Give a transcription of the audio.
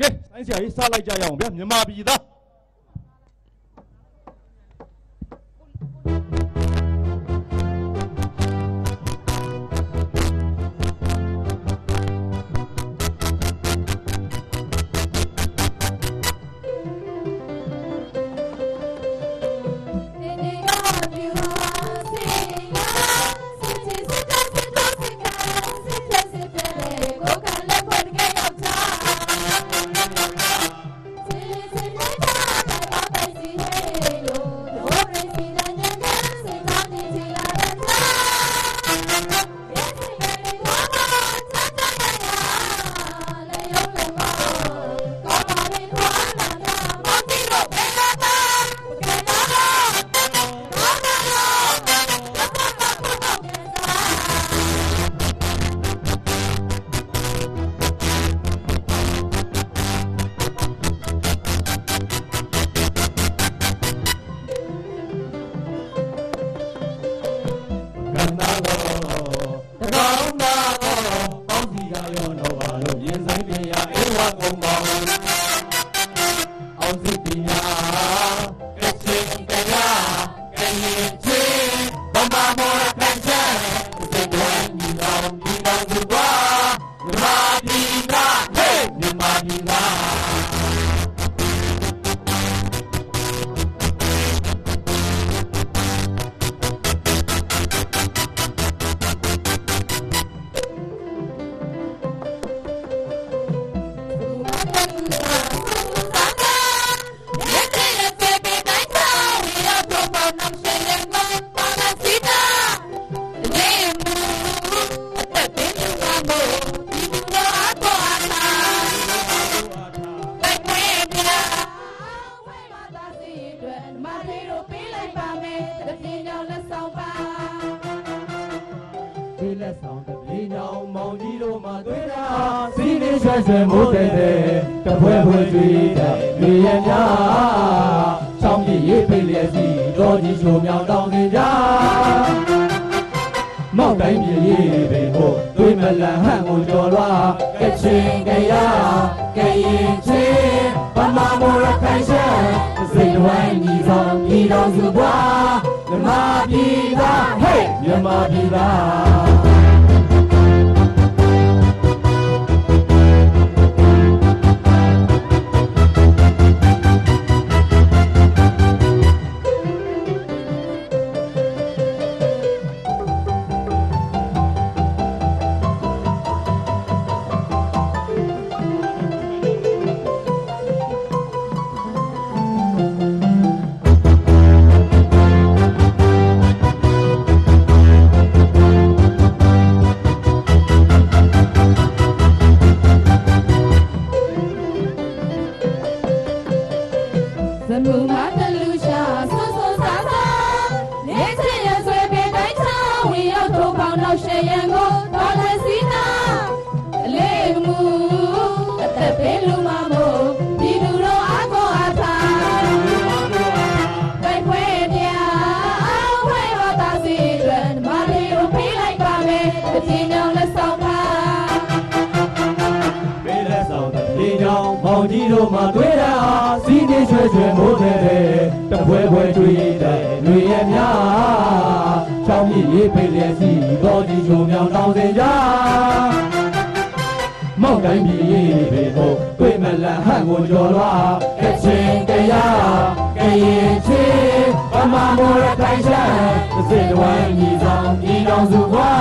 ကဲဆိုင်းဆရာကြီးစားလိုက်ကြရအောင်ဗျာမြန်မာပြည်သား ဆိုင် ဒီလက်ဆောင်တပြေညောင်မောင်ကြီးတို့မှတွေ့တာစီးနေရွှဲရွှဲမိုးတဲ့တဲ့တပွဲပွဲကြွေးတဲ့လူရများချောင်းပြည့်ရေးဖိတ်လျက်စီတော်ကြီးချိုမြောင်တောင်းနေကြမောက်တိုင်းပြည့်ရေးပေဖို့တွေးမလန်ဟန်ကိုကြော်လွားကချင်ကရကရင်ချင်း ဟေး တို့မှတွေ့တာစီးနေရွှဲရွှဲမိုးတဲ့တဲ့တပွဲပွဲကြွေးတဲ့လူရများချောင်းပြည့်ရေးဖိတ်လျက်စီတော်ကြီးချိုမြောင်တောင်းစင်ကြမောက်တိုင်းပြည်ရေးပေဖို့တွေ့မလန်ဟန်ကိုကြော်လွားကချင်ကရကရင်ချင်းဗမာမောရခိုင်ရှမ်းစိတ်ဝိုင်းညီဆောင်ညီတော်စုကွာ